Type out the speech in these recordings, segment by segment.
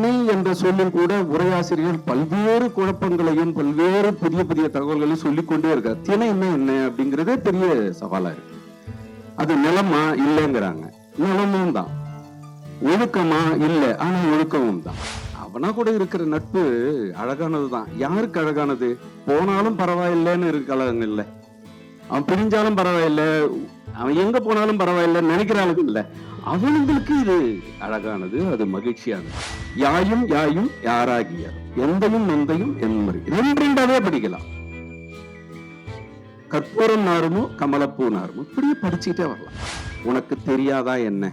திணை என்ற சொல்லில் கூட உரையாசிரியர்கள் பல்வேறு குழப்பங்களையும் பல்வேறு புதிய புதிய தகவல்களையும் சொல்லிக்கொண்டே இருக்கார். திணைன்னா என்ன அப்படிங்கிறதே பெரிய சவாலா இருக்கு. அது நிலமா இல்லைங்கிறாங்க. நிலமும் தான். ஒழுக்கமா இல்லை ஆனா ஒழுக்கமும் தான். அவனா கூட இருக்கிற நட்பு அழகானது தான். யாருக்கு அழகானது? போனாலும் பரவாயில்லைன்னு இருக்கலாம் இல்லை. அவன் பிரிஞ்சாலும் பரவாயில்ல. அவன் எங்க போனாலும் பரவாயில்ல நினைக்கிற ஆளுக்கு இல்லை. அவனுங்களுக்கு இது அழகானது அது மகிழ்ச்சியானது. யாயும் யாயும் யாராகிய எந்தையும் நந்தையும் என்முறை ரெண்டு படிக்கலாம். கற்பூரம் நாருமோ கமலப்பூ நாருமோ இப்படியே படிச்சுட்டே வரலாம். உனக்கு தெரியாதா என்ன?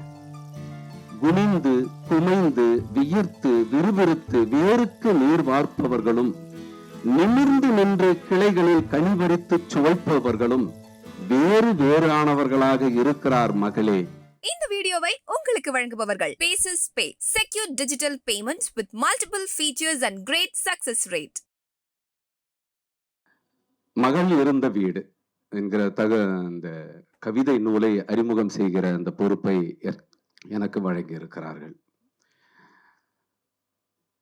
குனிந்து குமைந்து வியர்த்து விறுவிறுத்து வேருக்கு நீர் வார்ப்பவர்களும் நிமிர்ந்து நின்று கிளைகளில் கனிவரித்து சுவைப்பவர்களும் வேறு வேறானவர்களாக இருக்கிறார் மகளே. இந்த வீடியோவை உங்களுக்கு வழங்குபவர்கள். Bases pay secure digital payments with multiple features and great success rate மகள் இருந்த வீடு என்கிற தக அந்த கவிதை நூலை அறிமுகம் செய்கிற அந்த பொறுப்பை எனக்கு வழங்கி இருக்கிறார்கள்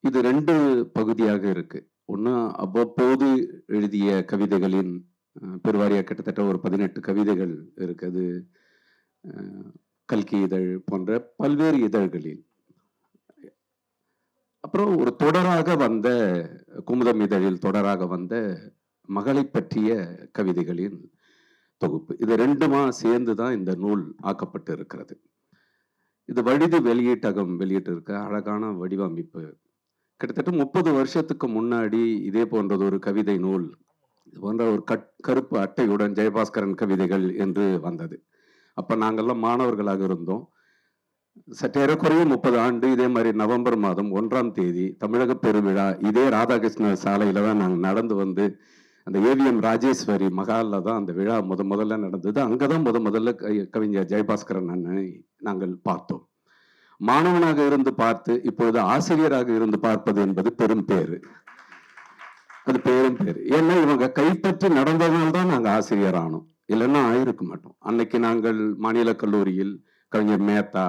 இது ரெண்டு பகுதியாக இருக்கு. ஒன்று அவ்வப்போது எழுதிய கவிதைகளின் பெருவாரியாக பெருவாரியா கிட்டத்தட்ட ஒரு பதினெட்டு கவிதைகள் இருக்குது. கல்கி இதழ் போன்ற பல்வேறு இதழ்களில். அப்புறம் ஒரு தொடராக வந்த குமுதம் இதழில் தொடராக வந்த மகளை பற்றிய கவிதைகளின் தொகுப்பு. இது ரெண்டுமா சேர்ந்து தான் இந்த நூல் ஆக்கப்பட்டு இருக்கிறது இது வழிது வெளியீட்டகம் வெளியிட்டு இருக்க அழகான வடிவமைப்பு. கிட்டத்தட்ட முப்பது வருஷத்துக்கு முன்னாடி இதே போன்றது ஒரு கவிதை நூல். இது போன்ற ஒரு கட் கருப்பு அட்டையுடன் ஜெயபாஸ்கரன் கவிதைகள் என்று வந்தது. அப்போ நாங்கெல்லாம் மாணவர்களாக இருந்தோம். சற்றேறக்குறைய முப்பது ஆண்டு இதே மாதிரி நவம்பர் மாதம் ஒன்றாம் தேதி தமிழக பெருவிழா இதே ராதாகிருஷ்ண சாலையில் தான் நாங்கள் நடந்து வந்து அந்த ஏவிஎம் ராஜேஸ்வரி மகாலில் தான் அந்த விழா முத முதல்ல நடந்தது. அங்கே தான் முத முதல்ல கவிஞர் ஜெயபாஸ்கரன் அண்ணனை நாங்கள் பார்த்தோம். மாணவனாக இருந்து பார்த்து இப்பொழுது ஆசிரியராக இருந்து பார்ப்பது என்பது பெரும் பேரு அது பேரும் பேர் ஏன்னா இவங்க கைப்பற்றி நடந்ததால் தான் நாங்கள் ஆசிரியர் ஆனோம். இல்லைன்னா ஆயிருக்க மாட்டோம். அன்னைக்கு நாங்கள் மாநில கல்லூரியில் கவிஞர் மேத்தா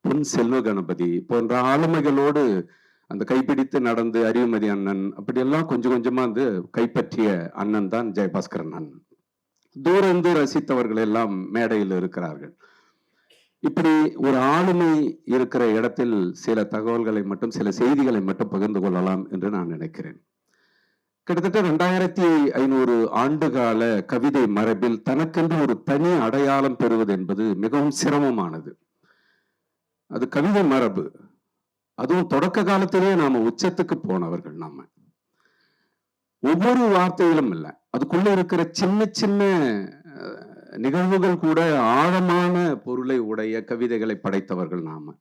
பொன் செல்வ கணபதி போன்ற ஆளுமைகளோடு அந்த கைப்பிடித்து நடந்து அறிவுமதி அண்ணன் அப்படியெல்லாம் கொஞ்சம் கொஞ்சமாக வந்து கைப்பற்றிய அண்ணன் தான் ஜெயபாஸ்கரன் அண்ணன். தூரந்து ரசித்தவர்கள் எல்லாம் மேடையில் இருக்கிறார்கள். இப்படி ஒரு ஆளுமை இருக்கிற இடத்தில் சில தகவல்களை மட்டும் சில செய்திகளை மட்டும் பகிர்ந்து கொள்ளலாம் என்று நான் நினைக்கிறேன். கிட்டத்தட்ட ரெண்டாயிரத்தி ஐநூறு ஆண்டுகால கவிதை மரபில் தனக்கென்று ஒரு தனி அடையாளம் பெறுவது என்பது மிகவும் சிரமமானது. அது கவிதை மரபு. அதுவும் தொடக்க காலத்திலேயே நாம உச்சத்துக்கு போனவர்கள் நாம. ஒவ்வொரு வார்த்தையிலும் இல்லை. அதுக்குள்ள இருக்கிற சின்ன சின்ன நிகழ்வுகள் கூட ஆழமான பொருளை உடைய கவிதைகளை படைத்தவர்கள் நாம.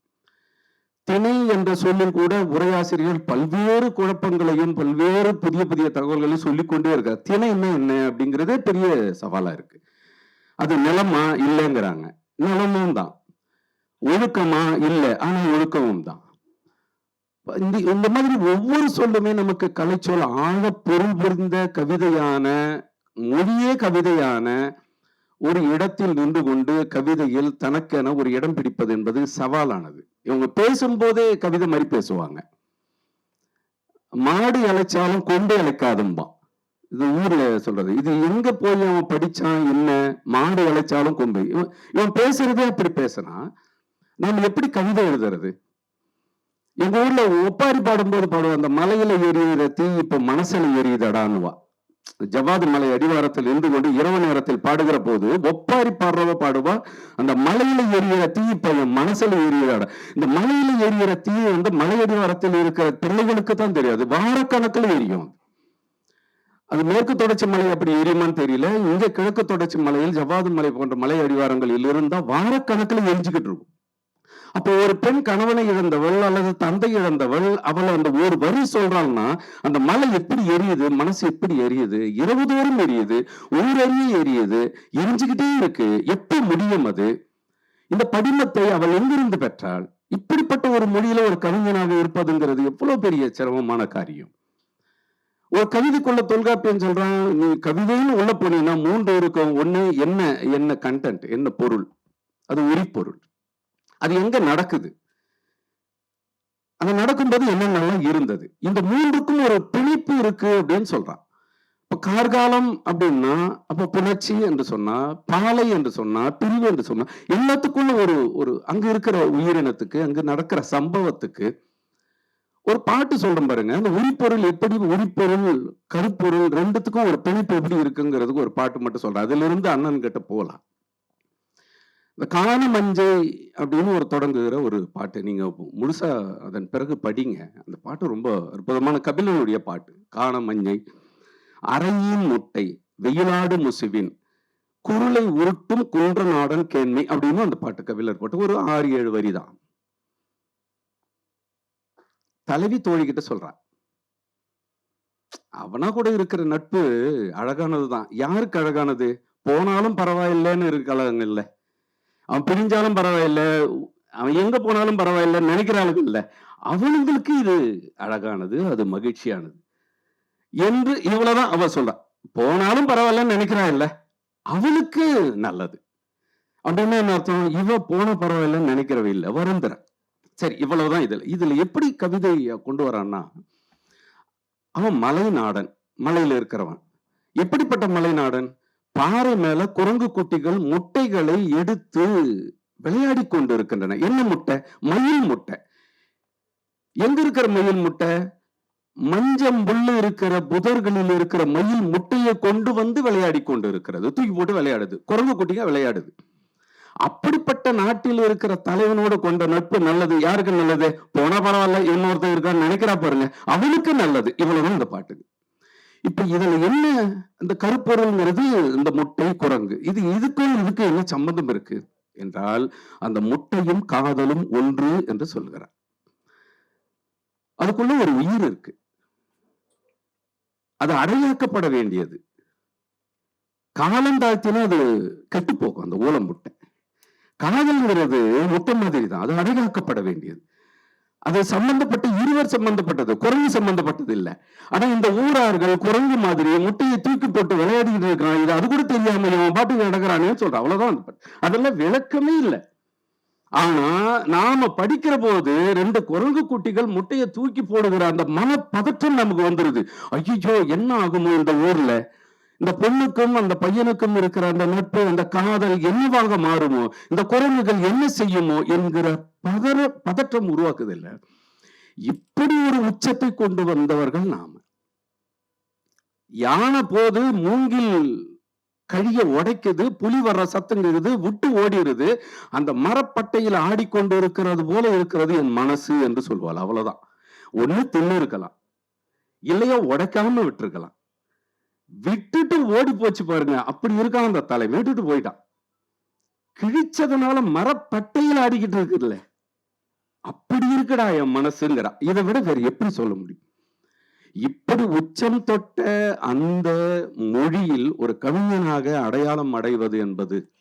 திணை என்ற சொல்லில் கூட உரையாசிரியர்கள் பல்வேறு குழப்பங்களையும் பல்வேறு புதிய புதிய தகவல்களையும் சொல்லிக்கொண்டே இருக்கார். திணைன்னா என்ன அப்படிங்கிறதே பெரிய சவாலா இருக்கு. அது நிலமா இல்லைங்கிறாங்க. நிலமும் தான். ஒழுக்கமா இல்லை ஆனா ஒழுக்கமும் தான். இந்த இந்த மாதிரி ஒவ்வொரு சொல்லுமே நமக்கு கலைச்சொல் ஆழ பொருள் புரிந்த கவிதையான மொழியே கவிதையான ஒரு இடத்தில் நின்று கொண்டு கவிதையில் தனக்கென ஒரு இடம் பிடிப்பது என்பது சவாலானது. இவங்க பேசும்போதே கவிதை மாதிரி பேசுவாங்க. மாடு அழைச்சாலும் கொண்டு அழைக்காதும்பான் இது ஊர்ல சொல்றது. இது எங்க போய் அவன் படிச்சான் என்ன? மாடு அழைச்சாலும் கொம்பு. இவன் இவன் பேசுறதே அப்படி பேசினா நம்ம எப்படி கவிதை எழுதுறது? எங்க ஊர்ல ஒப்பாரி பாடும்போது பாடுவோம் அந்த மலையில எரியுற தீ இப்ப மனசுல எரியுதடான்னுவா ஜவ்வாது மலை அடிவாரத்தில் இருந்து கொண்டு இரவு நேரத்தில் பாடுகிற போது ஒப்பாரி பாடுறவ பாடுவா அந்த மலையில எரியிற தீ பையன் மனசுல எரியுதாடா இந்த மலையில எரியிற தீ வந்து மலை அடிவாரத்தில் இருக்கிற பிள்ளைகளுக்கு தான் தெரியாது வாரக்கணக்கில் எரியும். அது மேற்கு தொடர்ச்சி மலை அப்படி எரியுமான்னு தெரியல. இங்க கிழக்கு தொடர்ச்சி மலையில் ஜவ்வாது மலை போன்ற மலை அடிவாரங்களில் இருந்தா வாரக்கணக்கில் எரிஞ்சுக்கிட்டு இருக்கும். அப்போ ஒரு பெண் கணவனை இழந்தவள் அல்லது தந்தை இழந்தவள் அவள் அந்த ஒரு வரி சொல்றாள்னா அந்த மலை எப்படி எரியுது மனசு எப்படி எரியுது இரவு தோறும் எரியுது ஊரறிய எரியுது எரிஞ்சுக்கிட்டே இருக்கு எப்ப முடியும் அது? இந்த படிமத்தை அவள் எங்கிருந்து பெற்றாள்? இப்படிப்பட்ட ஒரு மொழியில ஒரு கவிஞனாக இருப்பதுங்கிறது எவ்வளவு பெரிய சிரமமான காரியம். ஒரு கவிதைக்குள்ள தொல்காப்பியம் சொல்றான் நீ கவிதைன்னு உள்ள போனீங்கன்னா மூன்று இருக்கும். ஒண்ணு என்ன என்ன கண்டென்ட் என்ன பொருள்? அது உரிப்பொருள். அது எங்க நடக்குது? அது நடக்கும்போது என்னென்னலாம் இருந்தது? இந்த மூன்றுக்கும் ஒரு பிணைப்பு இருக்கு அப்படின்னு சொல்றான். இப்ப கார்காலம் அப்படின்னா அப்ப புணர்ச்சி என்று சொன்னா பாலை என்று சொன்னா பிரிவு என்று சொன்னா எல்லாத்துக்கும் ஒரு ஒரு அங்க இருக்கிற உயிரினத்துக்கு அங்க நடக்கிற சம்பவத்துக்கு ஒரு பாட்டு சொல்றேன் பாருங்க. அந்த உரிப்பொருள் எப்படி உரிப்பொருள் கருப்பொருள் ரெண்டுத்துக்கும் ஒரு பிணைப்பு எப்படி இருக்குங்கிறதுக்கு ஒரு பாட்டு மட்டும் சொல்றேன். அதுல இருந்து அண்ணன் கிட்ட போலாம். இந்த காண மஞ்சை அப்படின்னு ஒரு தொடங்குகிற ஒரு பாட்டு. நீங்க முழுசா அதன் பிறகு படிங்க. அந்த பாட்டு ரொம்ப அற்புதமான கபிலனுடைய பாட்டு. காண மஞ்சை அறையின் முட்டை வெயிலாடு முசுவின் குருளை உருட்டும் குன்ற நாடன் கேண்மை அப்படின்னு அந்த பாட்டு கபிலர் பாட்டு ஒரு ஆறு ஏழு வரி தான். தலைவி தோழிக்கிட்ட சொல்றான் அவனா கூட இருக்கிற நட்பு அழகானதுதான் யாருக்கு அழகானது? போனாலும் பரவாயில்லைன்னு இருக்கலாம் அவன் பிரிஞ்சாலும் பரவாயில்ல அவன் எங்க போனாலும் பரவாயில்ல நினைக்கிற ஆளுங்க இல்ல. அவனுங்களுக்கு இது அழகானது அது மகிழ்ச்சியானது என்று இவ்வளவுதான் அவ சொல்றா. போனாலும் பரவாயில்லன்னு நினைக்கிறான் இல்ல அவளுக்கு நல்லது. அப்படின்னா என்ன அர்த்தம்? இவ போன பரவாயில்லன்னு நினைக்கிறவ இல்ல வருந்துற. சரி இவ்வளவுதான் இதுல. இதுல எப்படி கவிதை கொண்டு வரான்னா அவன் மலை நாடன் மலையில இருக்கிறவன். எப்படிப்பட்ட மலை நாடன் பாறை மேல குரங்கு குட்டிகள் முட்டைகளை எடுத்து விளையாடி கொண்டு இருக்கின்றன என்ன முட்டை? மயில் முட்டை. எங்க இருக்கிற மயில் முட்டை? மஞ்சம் புல்லு இருக்கிற புதர்களில் இருக்கிற மயில் முட்டையை கொண்டு வந்து விளையாடி கொண்டு இருக்கிறது தூக்கி போட்டு விளையாடுது. குரங்கு குட்டிங்க விளையாடுது. அப்படிப்பட்ட நாட்டில் இருக்கிற தலைவனோடு கொண்ட நட்பு நல்லது. யாருக்கு நல்லது? போன பரவாயில்ல இன்னொருத்தன் இருக்கான்னு நினைக்கிறா பாருங்க. அவனுக்கு நல்லது. இவ்வளவுதான் இந்த பாட்டுக்கு. இப்ப இதுல என்ன? இந்த கருப்பொருள்ங்கிறது இந்த முட்டை குரங்கு. இது இதுக்கும் இதுக்கு என்ன சம்பந்தம் இருக்கு? என்றால் அந்த முட்டையும் காதலும் ஒன்று என்று சொல்கிறார். அதுக்குள்ள ஒரு உயிர் இருக்கு. அது அடையாக்கப்பட வேண்டியது. காலம் தாழ்த்தினா அது கெட்டு போகும் அந்த ஓலம் முட்டை. காதல்ங்கிறது முட்டை மாதிரி தான் அது அடையாக்கப்பட வேண்டியது. அது சம்பந்தப்பட்ட இருவர் சம்பந்தப்பட்டது குரங்கு சம்பந்தப்பட்டது இல்ல ஆனா இந்த ஊரார்கள் குரங்கு மாதிரி முட்டையை தூக்கி போட்டு விளையாடிக்கிட்டு இருக்கான் இது அது கூட தெரியாம இவன் பாட்டுக்கு நடக்கிறானே சொல்ற அவ்வளவுதான் அந்த அதெல்லாம் விளக்கமே இல்லை. ஆனா நாம படிக்கிற போது ரெண்டு குரங்கு குட்டிகள் முட்டையை தூக்கி போடுகிற அந்த மன பதற்றம் நமக்கு வந்துருது. ஐயோ என்ன ஆகுமோ இந்த ஊர்ல? இந்த பொண்ணுக்கும் அந்த பையனுக்கும் இருக்கிற அந்த நட்பு அந்த காதல் என்னவாக மாறுமோ இந்த குரங்குகள் என்ன செய்யுமோ என்கிற பதற பதற்றம் உருவாக்குது இல்ல இப்படி ஒரு உச்சத்தை கொண்டு வந்தவர்கள் நாம. யானை போது மூங்கில் கழிய உடைக்குது புலி வர்ற சத்தங்குது விட்டு ஓடிடுது அந்த மரப்பட்டையில் ஆடிக்கொண்டு இருக்கிறது போல இருக்கிறது என் மனசு என்று சொல்வாள். அவ்வளவுதான். ஒண்ணு தின்னு இருக்கலாம். இல்லையா உடைக்காம விட்டுருக்கலாம். விட்டுட்டு ஓடி போச்சு பாருங்க. அப்படி இருக்கான் அந்த தலை. விட்டுட்டு போயிட்டான். கிழிச்சதுனால மரப்பட்டையில் ஆடிக்கிட்டு இருக்குல்ல அப்படி இருக்குடா என் மனசுங்கிறா. இதை விட வேற எப்படி சொல்ல முடியும்? இப்படி உச்சம் தொட்ட அந்த மொழியில் ஒரு கவிஞனாக அடையாளம் அடைவது என்பது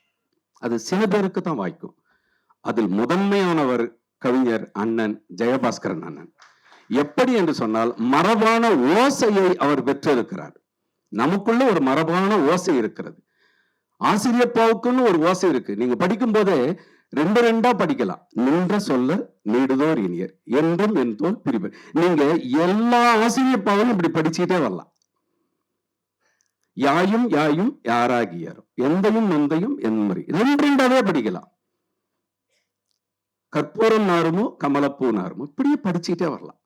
அது சில பேருக்கு தான் வாய்க்கும். அதில் முதன்மையானவர் கவிஞர் அண்ணன் ஜெயபாஸ்கரன் அண்ணன். எப்படி என்று சொன்னால் மரபான ஓசையை அவர் பெற்றிருக்கிறார். நமக்குள்ள ஒரு மரபான ஓசை இருக்கிறது. ஆசிரியப்பாவுக்குன்னு ஒரு ஓசை இருக்கு. நீங்க படிக்கும் போதே ரெண்டு ரெண்டா படிக்கலாம். நின்ற சொல்ல நீடுதோர் இனியர். என்றும் என் தோல் பிரிவர் நீங்க எல்லா ஆசிரியப்பாவும் இப்படி படிச்சுக்கிட்டே வரலாம். யாயும் யாயும் யாராகியாரும். எந்தையும் மந்தையும் என்மறி ரெண்டு ரெண்டாவே படிக்கலாம். கற்பூரம் நாருமோ கமலப்பூ நாருமோ இப்படியே படிச்சுக்கிட்டே வரலாம்.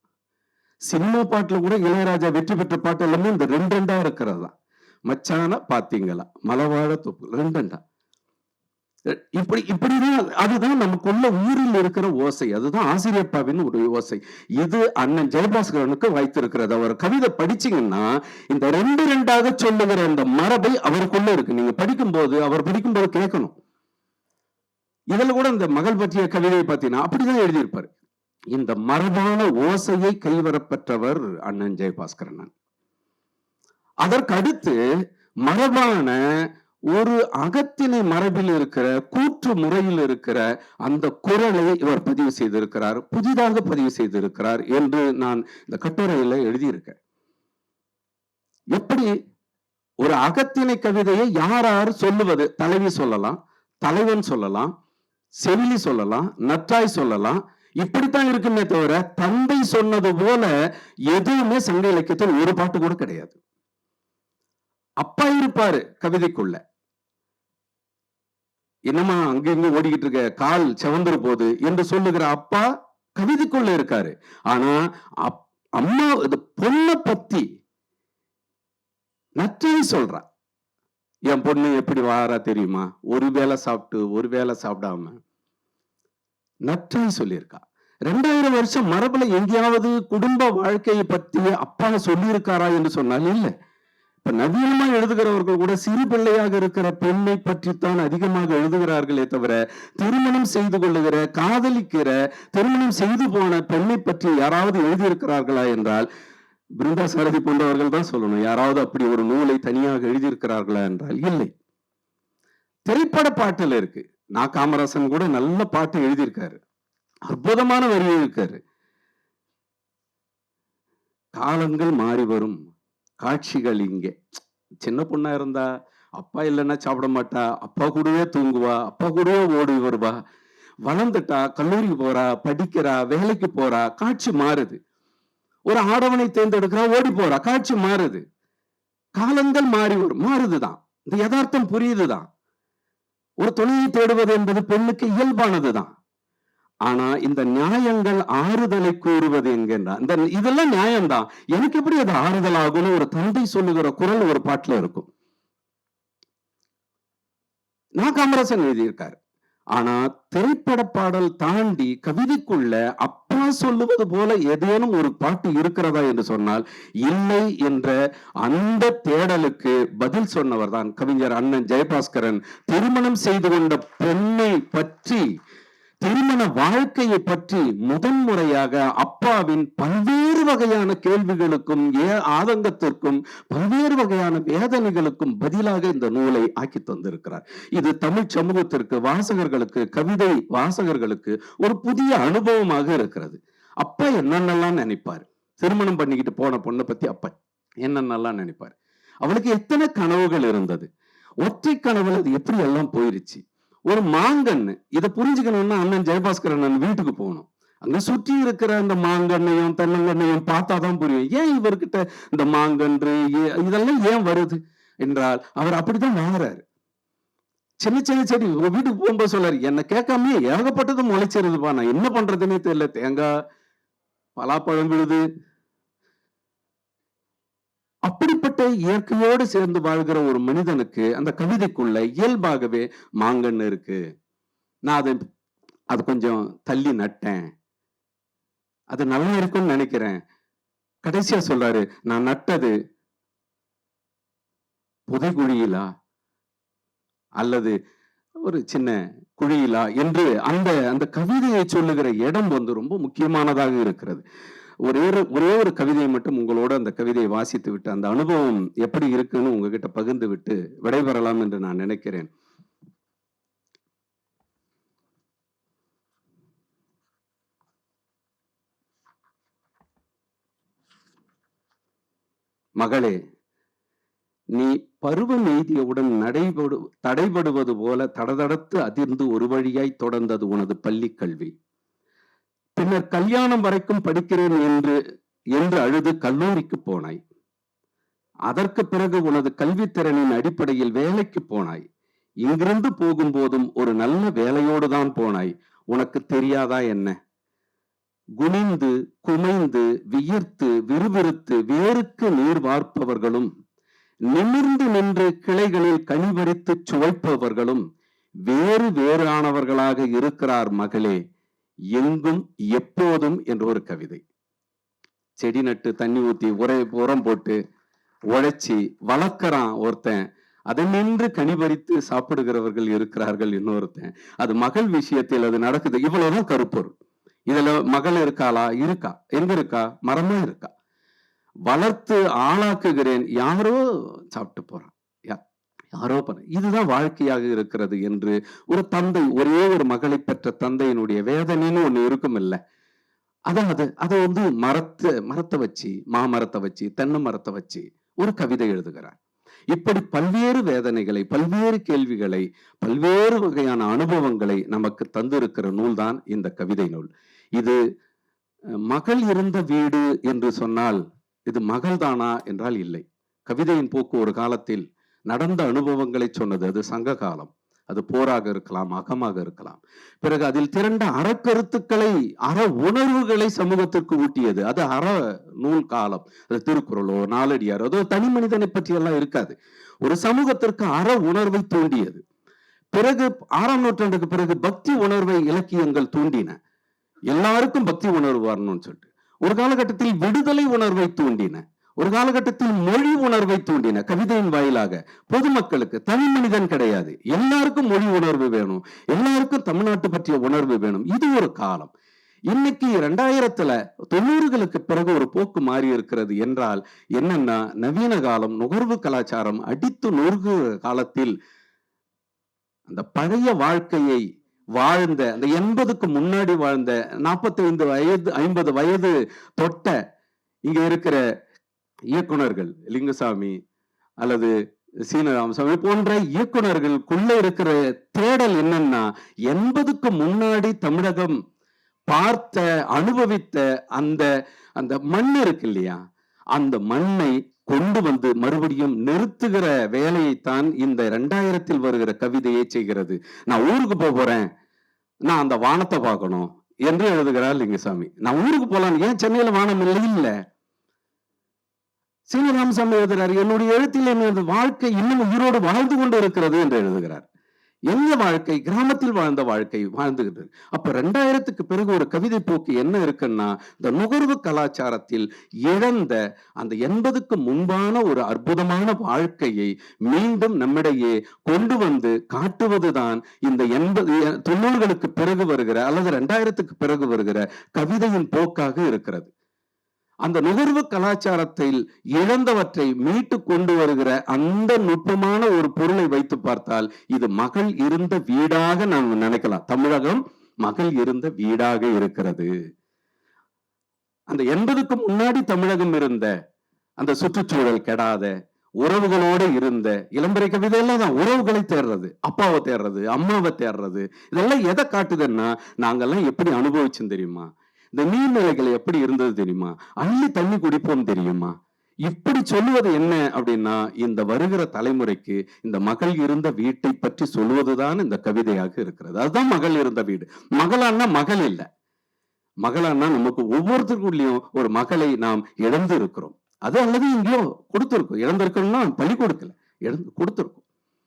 சினிமா பாட்டில் கூட இளையராஜா வெற்றி பெற்ற பாட்டு எல்லாமே இந்த ரெண்டு ரெண்டா இருக்கிறது தான் மச்சான பாத்தீங்களா? மலவாழ தொப்பு ரெண்டு ரெண்டா. இப்படி இப்படிதான் அதுதான் நமக்குள்ள ஊரில் இருக்கிற ஓசை. அதுதான் ஆசிரியப்பாவின் ஒரு ஓசை. இது அண்ணன் ஜெயபாஸ்கரனுக்கு வைத்திருக்கிறது? அவர் கவிதை படிச்சீங்கன்னா இந்த ரெண்டு ரெண்டாக சொல்லுகிற இந்த மரபை அவருக்குள்ள இருக்கு. நீங்க படிக்கும்போது அவர் படிக்கும்போது கேட்கணும். இதில் கூட இந்த மகள் பற்றிய கவிதையை பார்த்தீங்கன்னா அப்படிதான் எழுதியிருப்பாரு. இந்த மரபான ஓசையை கைவரப்பெற்றவர் அண்ணன் ஜெயபாஸ்கரன் அதற்கடுத்து மரபான ஒரு அகத்தினை மரபில் இருக்கிற கூற்று முறையில் இருக்கிற அந்த குரலை இவர் பதிவு செய்திருக்கிறார் புதிதாக பதிவு செய்திருக்கிறார் என்று நான் இந்த கட்டுரையில எழுதியிருக்கேன். எப்படி ஒரு அகத்தினை கவிதையை யார் யார் சொல்லுவது? தலைவி சொல்லலாம் தலைவன் சொல்லலாம் செவிலி சொல்லலாம் நற்றாய் சொல்லலாம் இப்படித்தான் இருக்குமே தவிர தந்தை சொன்னது போல எதுவுமே சங்க இலக்கியத்தில் ஒரு பாட்டு கூட கிடையாது. அப்பா இருப்பாரு கவிதைக்குள்ள. என்னமா அங்க இங்க ஓடிக்கிட்டு இருக்க கால் செவந்துரு போகுது என்று சொல்லுகிற அப்பா கவிதைக்குள்ள இருக்காரு. ஆனா அம்மா இது பொண்ணை பத்தி நற்றை சொல்றா. என் பொண்ணு எப்படி வாரா தெரியுமா? ஒரு வேளை சாப்பிட்டு ஒரு வேளை சாப்பிடாம நற்றை சொல்லியிருக்கா. ரெண்டாயிரம் வருஷம் மரபுல எங்கேயாவது குடும்ப வாழ்க்கையை பத்தி அப்பா சொல்லியிருக்காரா என்று சொன்னால் இல்லை. இப்ப நவீனமா எழுதுகிறவர்கள் கூட சிறு பிள்ளையாக இருக்கிற பெண்ணை பற்றித்தான் அதிகமாக எழுதுகிறார்களே தவிர திருமணம் செய்து கொள்ளுகிற காதலிக்கிற திருமணம் செய்து போன பெண்ணை பற்றி யாராவது எழுதியிருக்கிறார்களா என்றால் பிருந்தா சாரதி போன்றவர்கள் தான் சொல்லணும். யாராவது அப்படி ஒரு நூலை தனியாக எழுதியிருக்கிறார்களா என்றால் இல்லை. திரைப்பட பாட்டில் இருக்கு. நான் காமராசன் கூட நல்ல பாட்டு எழுதியிருக்காரு. அற்புதமான வரி இருக்காரு காலங்கள் மாறி வரும். காட்சிகள் இங்கே. சின்ன பொண்ணா இருந்தா அப்பா இல்லைன்னா சாப்பிட மாட்டா அப்பா கூடவே தூங்குவா அப்பா கூடவே ஓடி வருவா. வளர்ந்துட்டா கல்லூரிக்கு போறா படிக்கிறா வேலைக்கு போறா காட்சி மாறுது. ஒரு ஆடவனை தேர்ந்தெடுக்கிறா ஓடி போறா காட்சி மாறுது. காலங்கள் மாறி வரும். மாறுதுதான். இந்த யதார்த்தம் புரியுதுதான். ஒரு துணையை தேடுவது என்பது பெண்ணுக்கு இயல்பானதுதான். ஆனா இந்த நியாயங்கள் ஆறுதலை கூறுவது என்கின்றா இந்த இதெல்லாம் நியாயம்தான். எனக்கு எப்படி அது ஆறுதல் ஆகும்னு ஒரு தந்தை சொல்லுகிற குரல் ஒரு பாட்டுல இருக்கும். நான் காமராசன் எழுதியிருக்காரு. ஆனா திரைப்பட பாடல் தாண்டி கவிதைக்குள்ள அப்பா சொல்லுவது போல ஏதேனும் ஒரு பாட்டு இருக்கிறதா என்று சொன்னால் இல்லை என்ற அந்த தேடலுக்கு பதில் சொன்னவர் தான் கவிஞர் அண்ணன் ஜெயபாஸ்கரன். திருமணம் செய்து கொண்ட பெண்ணை பற்றி திருமண வாழ்க்கையை பற்றி முதன்முறையாக அப்பாவின் பல்வேறு வகையான கேள்விகளுக்கும் ஏ ஆதங்கத்திற்கும் பல்வேறு வகையான வேதனைகளுக்கும் பதிலாக இந்த நூலை ஆக்கி தந்திருக்கிறார். இது தமிழ் சமூகத்திற்கு வாசகர்களுக்கு கவிதை வாசகர்களுக்கு ஒரு புதிய அனுபவமாக இருக்கிறது. அப்பா என்னென்னலாம் நினைப்பார்? திருமணம் பண்ணிக்கிட்டு போன பொண்ணை பத்தி அப்பா என்னென்னலாம் நினைப்பார்? அவளுக்கு எத்தனை கனவுகள் இருந்தது? ஒற்றை கனவுல அது எப்படி எல்லாம் போயிருச்சு? ஒரு மாங்கன்னு இதை புரிஞ்சுக்கணும்னா அண்ணன் ஜெயபாஸ்கர் அண்ணன் வீட்டுக்கு போகணும். அங்க சுற்றி இருக்கிற அந்த மாங்கன்னையும் தென்னங்கண்ணையும் பார்த்தாதான் புரியும். ஏன் இவர்கிட்ட இந்த மாங்கன்று ஏ- இதெல்லாம் ஏன் வருது என்றால் அவர் அப்படித்தான் வாங்குறாரு சின்ன சின்ன செடி உங்க வீட்டுக்கு போகும்போது சொல்லாரு என்ன கேட்காம ஏகப்பட்டது முளைச்சிருதுப்பா. நான் என்ன பண்றதுன்னே தெரியல. தேங்காய் பலாப்பழம் விழுது அப்படிப்பட்ட இயற்கையோடு சேர்ந்து வாழ்கிற ஒரு மனிதனுக்கு அந்த கவிதைக்குள்ள இயல்பாகவே மாங்கன்னு இருக்கு. நான் அதை அது கொஞ்சம் தள்ளி நட்டேன். அது நல்லா இருக்கும்னு நினைக்கிறேன். கடைசியா சொல்றாரு நான் நட்டது புதைகுழியிலா? அல்லது ஒரு சின்ன குழியிலா? என்று அந்த அந்த கவிதையை சொல்லுகிற இடம் வந்து ரொம்ப முக்கியமானதாக இருக்கிறது. ஒரே ஒரு ஒரே ஒரு கவிதையை மட்டும் உங்களோட அந்த கவிதையை வாசித்து விட்டு அந்த அனுபவம் எப்படி இருக்குன்னு உங்ககிட்ட பகிர்ந்து விட்டு விடைபெறலாம் என்று நான் நினைக்கிறேன். மகளே நீ பருவம் எய்தியவுடன் நடைபடு தடைபடுவது போல தடதடத்து அதிர்ந்து ஒரு வழியாய் தொடர்ந்தது உனது பள்ளி கல்வி. பின்னர் கல்யாணம் வரைக்கும் படிக்கிறேன் என்று என்று அழுது கல்லூரிக்கு போனாய். அதற்கு பிறகு உனது கல்வித்திறனின் அடிப்படையில் வேலைக்கு போனாய். இங்கிருந்து போகும்போதும் ஒரு நல்ல வேலையோடு தான் போனாய். உனக்கு தெரியாதா என்ன? குனிந்து குமைந்து வியர்த்து விறுவிறுத்து வேருக்கு நீர் வார்ப்பவர்களும் நிமிர்ந்து நின்று கிளைகளில் கனிவரித்து சுவைப்பவர்களும் வேறு வேறானவர்களாக இருக்கிறார் மகளே. எங்கும் எப்போதும் என்ற ஒரு கவிதை. செடி நட்டு தண்ணி ஊத்தி உரை உரம் போட்டு உழைச்சி வளர்க்குறான் ஒருத்தன். அதை நின்று கனிபறித்து சாப்பிடுகிறவர்கள் இருக்கிறார்கள் இன்னொருத்தன். அது மகள் விஷயத்தில் அது நடக்குது. இவ்வளவுதான் கருப்பொருள். இதுல மகள் இருக்காளா? இருக்கா. எங்க இருக்கா? மரமா இருக்கா. வளர்த்து ஆளாக்குகிறேன். யாரோ சாப்பிட்டு போறான். யாரோ பண்ண இதுதான் வாழ்க்கையாக இருக்கிறது என்று ஒரு தந்தை ஒரே ஒரு மகளை பெற்ற தந்தையினுடைய வேதனைன்னு ஒன்று இருக்கும் இல்லை அதான் அது அதை வந்து மரத்தை மரத்தை வச்சு மாமரத்தை வச்சு தென்னை மரத்தை வச்சு ஒரு கவிதை எழுதுகிறார். இப்படி பல்வேறு வேதனைகளை பல்வேறு கேள்விகளை பல்வேறு வகையான அனுபவங்களை நமக்கு தந்திருக்கிற நூல் தான் இந்த கவிதை நூல். இது மகள் இருந்த வீடு என்று சொன்னால் இது மகள் தானா என்றால் இல்லை. கவிதையின் போக்கு ஒரு காலத்தில் நடந்த அனுபவங்களை சொன்னது. அது சங்க காலம். அது போராக இருக்கலாம் அகமாக இருக்கலாம். பிறகு அதில் திரண்ட அறக்கருத்துக்களை அற உணர்வுகளை சமூகத்திற்கு ஊட்டியது. அது அற நூல் காலம். அது திருக்குறளோ நாலடியாரோ அதோ தனி மனிதனை பற்றியெல்லாம் இருக்காது. ஒரு சமூகத்திற்கு அற உணர்வை தூண்டியது. பிறகு ஆறாம் நூற்றாண்டுக்கு பிறகு பக்தி உணர்வை இலக்கியங்கள் தூண்டின. எல்லாருக்கும் பக்தி உணர்வு வரணும்னு சொல்லிட்டு. ஒரு காலகட்டத்தில் விடுதலை உணர்வை தூண்டின. ஒரு காலகட்டத்தில் மொழி உணர்வை தூண்டின கவிதையின் வாயிலாக பொதுமக்களுக்கு தனி மனிதன் கிடையாது. எல்லாருக்கும் மொழி உணர்வு வேணும். எல்லாருக்கும் தமிழ்நாட்டு பற்றிய உணர்வு வேணும். இது ஒரு காலம். இன்னைக்கு ரெண்டாயிரத்துல தொண்ணூறுகளுக்கு பிறகு ஒரு போக்கு மாறி இருக்கிறது என்றால் என்னன்னா நவீன காலம் நுகர்வு கலாச்சாரம் அடித்து நொறுகு காலத்தில் அந்த பழைய வாழ்க்கையை வாழ்ந்த அந்த எண்பதுக்கு முன்னாடி வாழ்ந்த 45 வயது ஐம்பது வயது தொட்ட இங்க இருக்கிற இயக்குனர்கள் லிங்குசாமி அல்லது சீனராமசாமி போன்ற இயக்குனர்களுக்குள்ள இருக்கிற தேடல் என்னன்னா எண்பதுக்கு முன்னாடி தமிழகம் பார்த்த அனுபவித்த அந்த அந்த மண் இருக்கு இல்லையா? அந்த மண்ணை கொண்டு வந்து மறுபடியும் நிறுத்துகிற வேலையைத்தான் இந்த ரெண்டாயிரத்தில் வருகிற கவிதையை செய்கிறது. நான் ஊருக்கு போக போறேன். நான் அந்த வானத்தை பார்க்கணும் என்று எழுதுகிறார் லிங்கசாமி. நான் ஊருக்கு போலாம் ஏன் சென்னையில வானம் இல்லை இல்ல? சீனராமசாமி எழுதுகிறார் என்னுடைய எழுத்தில் எனது வாழ்க்கை இன்னும் உயிரோடு வாழ்ந்து கொண்டு இருக்கிறது என்று எழுதுகிறார். எந்த வாழ்க்கை? கிராமத்தில் வாழ்ந்த வாழ்க்கை வாழ்ந்துகிட்டு அப்ப ரெண்டாயிரத்துக்கு பிறகு ஒரு கவிதை போக்கு என்ன இருக்குன்னா இந்த நுகர்வு கலாச்சாரத்தில் இழந்த அந்த எண்பதுக்கு முன்பான ஒரு அற்புதமான வாழ்க்கையை மீண்டும் நம்மிடையே கொண்டு வந்து காட்டுவதுதான் இந்த எண்பது தொண்ணூறுகளுக்கு பிறகு வருகிற அல்லது ரெண்டாயிரத்துக்கு பிறகு வருகிற கவிதையின் போக்காக இருக்கிறது. அந்த நுகர்வு கலாச்சாரத்தில் இழந்தவற்றை மீட்டு கொண்டு வருகிற அந்த நுட்பமான ஒரு பொருளை வைத்து பார்த்தால் இது மகள் இருந்த வீடாக நாம் நினைக்கலாம். தமிழகம் மகள் இருந்த வீடாக இருக்கிறது. அந்த எண்பதுக்கு முன்னாடி தமிழகம் இருந்த அந்த சுற்றுச்சூழல் கெடாத உறவுகளோடு இருந்த இளம்பரை கவிதையெல்லாம் தான் உறவுகளை தேடுறது அப்பாவை தேடுறது அம்மாவை தேடுறது இதெல்லாம் எதை காட்டுதுன்னா நாங்கெல்லாம் எப்படி அனுபவிச்சோம் தெரியுமா? இந்த நீர்நிலைகள் எப்படி இருந்தது தெரியுமா? அள்ளி தண்ணி குடிப்போம் தெரியுமா? இப்படி சொல்லுவது என்ன அப்படின்னா இந்த வருகிற தலைமுறைக்கு இந்த மகள் இருந்த வீட்டை பற்றி சொல்லுவதுதான் இந்த கவிதையாக இருக்கிறது. அதுதான் மகள் இருந்த வீடு. மகளான்னா மகள் இல்லை. மகளான்னா நமக்கு ஒவ்வொருத்தருக்குள்ளயும் ஒரு மகளை நாம் இழந்து இருக்கிறோம் அது அல்லது எங்கேயோ கொடுத்துருக்கோம். இழந்திருக்கணும்னா பள்ளி கொடுக்கல. இழந்து கொடுத்துருக்கோம்.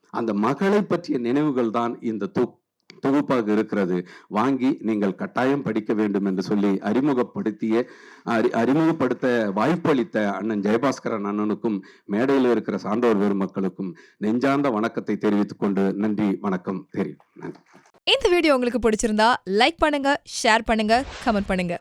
அந்த மகளை பற்றிய நினைவுகள் தான் இந்த தொ தொகுப்பாக இருக்கிறது. வாங்கி நீங்கள் கட்டாயம் படிக்க வேண்டும் என்று சொல்லி அறிமுகப்படுத்திய அறி அறிமுகப்படுத்த வாய்ப்பளித்த அண்ணன் ஜெயபாஸ்கரன் அண்ணனுக்கும் மேடையில் இருக்கிற சான்றோர் பெருமக்களுக்கும் நெஞ்சார்ந்த வணக்கத்தை தெரிவித்துக் கொண்டு நன்றி வணக்கம் தெரியும் நன்றி. இந்த வீடியோ உங்களுக்கு பிடிச்சிருந்தா லைக் பண்ணுங்க ஷேர் பண்ணுங்க கமெண்ட் பண்ணுங்க.